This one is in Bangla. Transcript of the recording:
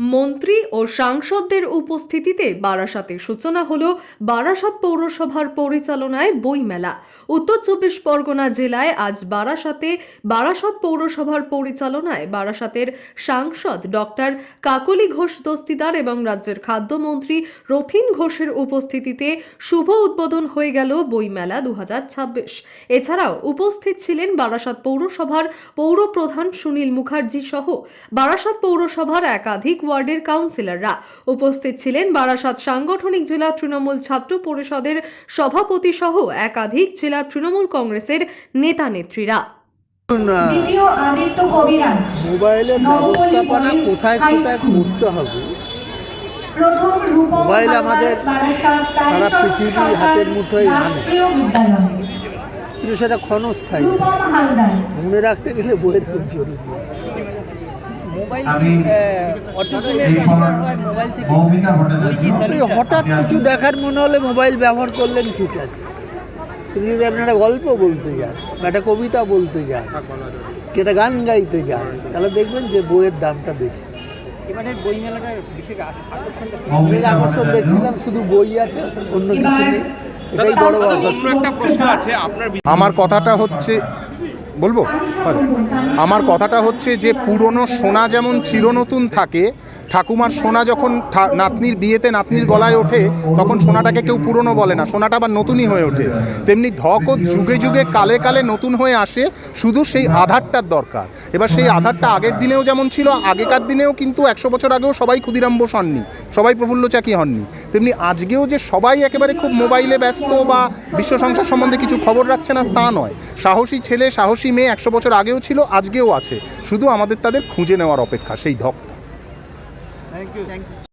মন্ত্রী ও সাংসদদের উপস্থিতিতে বারাসাতে সূচনা হল বারাসাত পৌরসভার পরিচালনায় বইমেলা। উত্তর চব্বিশ পরগনা জেলায় আজ বারাসাতে বারাসাত পৌরসভার পরিচালনায় বারাসাতের সাংসদ ডক্টর কাকলি ঘোষ দস্তিদার এবং রাজ্যের খাদ্যমন্ত্রী রথিন ঘোষের উপস্থিতিতে শুভ উদ্বোধন হয়ে গেল বইমেলা দু হাজার ছাব্বিশ। এছাড়াও উপস্থিত ছিলেন বারাসাত পৌরসভার পৌর প্রধান সুনীল মুখার্জি সহ বারাসাত পৌরসভার একাধিক ওয়ার্ডের কাউন্সিলররা। উপস্থিত ছিলেন বারাসাত সাংগঠনিক জেলা তৃণমূল ছাত্র পরিষদের সভাপতি সহ একাধিক জেলা তৃণমূল কংগ্রেসের নেতা নেত্রীরা দ্বিতীয় আদিত্য কবিরাজ মোবাইলের ব্যবস্থাপনা কোথায় কোথায় করতে হবে? মোবাইল আমাদের সারা পৃথিবী হাতের মুঠোয় আনে। কিন্তু সেটা ক্ষণস্থায়ী। মনে রাখতে গেলে বইয়ের খুব জরুরি। জন্য এই হঠাৎ কিছু দেখার মনে হলে মোবাইল ব্যবহার করলেন ঠিক আছে। কিন্তু যদি আপনি একটা গল্প বলতে যান একটা কবিতা বলতে যান একটা গান গাইতে যান তাহলে দেখবেন যে বইয়ের দামটা বেশি। আকর্ষণ দেখছিলাম শুধু বই আছে অন্য কিছু নেই। এটাই বড় কথা। আমার কথাটা হচ্ছে বলব? আমার কথাটা হচ্ছে যে পুরনো সোনা যেমন চিরনতুন থাকে, ঠাকুমার সোনা যখন নাতনির বিয়েতে নাতনির গলায় ওঠে, তখন সোনাটাকে কেউ পুরনো বলে না, সোনাটা আবার নতুনই হয়ে ওঠে। তেমনি ধকও যুগে যুগে কালে কালে নতুন হয়ে আসে, শুধু সেই আধারটার দরকার। এবার সেই আধারটা আগের দিনেও যেমন ছিল, আগেকার দিনেও কিন্তু একশো বছর আগেও সবাই ক্ষুদিরাম বোস হননি, সবাই প্রফুল্ল চাকি হননি। তেমনি আজকেও যে সবাই একেবারে খুব মোবাইলে ব্যস্ত বা বিশ্ব সংসার সম্বন্ধে কিছু খবর রাখছে না, তা নয়। সাহসী ছেলে, সাহসী মেয়ে একশো বছর আগেও ছিল আজকেও আছে। শুধু আমাদের তাদের খুঁজে নেওয়ার অপেক্ষা সেই ধক